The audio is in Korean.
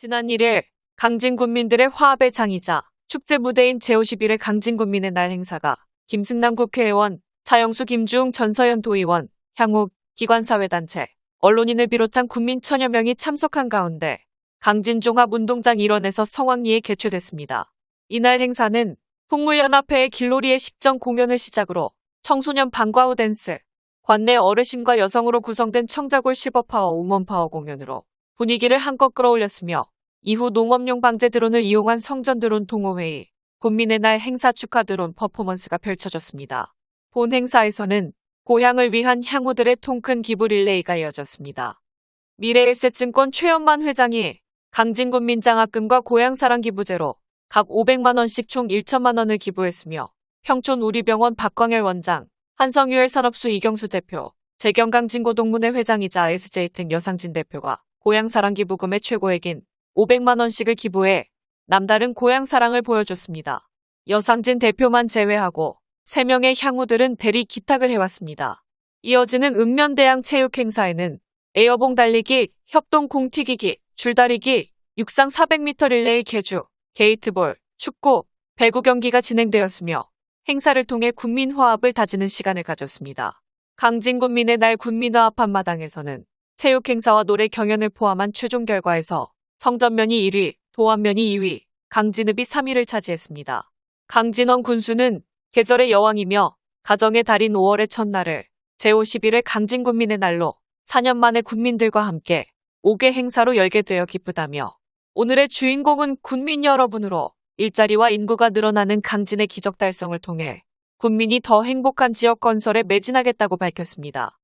지난 1일 강진 군민들의 화합의 장이자 축제 무대인 제51회 강진 군민의 날 행사가 김승남 국회의원, 차영수 김주웅 전서현 도의원, 향후 기관사회단체, 언론인을 비롯한 국민 천여 명이 참석한 가운데 강진종합운동장 일원에서 성황리에 개최됐습니다. 이날 행사는 풍물연합회의 길놀이의 식전 공연을 시작으로 청소년 방과후 댄스, 관내 어르신과 여성으로 구성된 청자골 실버파워 우먼파워 공연으로 분위기를 한껏 끌어올렸으며 이후 농업용 방제 드론을 이용한 성전 드론 동호회의, 국민의 날 행사 축하 드론 퍼포먼스가 펼쳐졌습니다. 본 행사에서는 고향을 위한 향후들의 통큰 기부 릴레이가 이어졌습니다. 미래에셋증권 최연만 회장이 강진군 민 장학금과 고향사랑 기부제로 각 500만원씩 총 1천만원을 기부했으며 평촌 우리병원 박광열 원장, 한성유엘 산업수 이경수 대표, 재경강진고동문회 회장이자 SJ텍 여상진 대표가 고향사랑 기부금의 최고액인 500만원씩을 기부해 남다른 고향사랑을 보여줬습니다. 여상진 대표만 제외하고 3명의 향후들은 대리 기탁을 해왔습니다. 이어지는 읍면대항 체육행사에는 에어봉 달리기, 협동 공튀기기, 줄다리기, 육상 400m 릴레이 개주, 게이트볼, 축구, 배구 경기가 진행되었으며 행사를 통해 국민 화합을 다지는 시간을 가졌습니다. 강진군민의 날 군민화합 한마당에서는 체육 행사와 노래 경연을 포함한 최종 결과에서 성전면이 1위, 도안면이 2위, 강진읍이 3위를 차지했습니다. 강진원 군수는 계절의 여왕이며 가정의 달인 5월의 첫날을 제51회 강진군민의 날로 4년 만에 국민들과 함께 5개 행사로 열게 되어 기쁘다며 오늘의 주인공은 군민 여러분으로 일자리와 인구가 늘어나는 강진의 기적 달성을 통해 국민이 더 행복한 지역 건설에 매진하겠다고 밝혔습니다.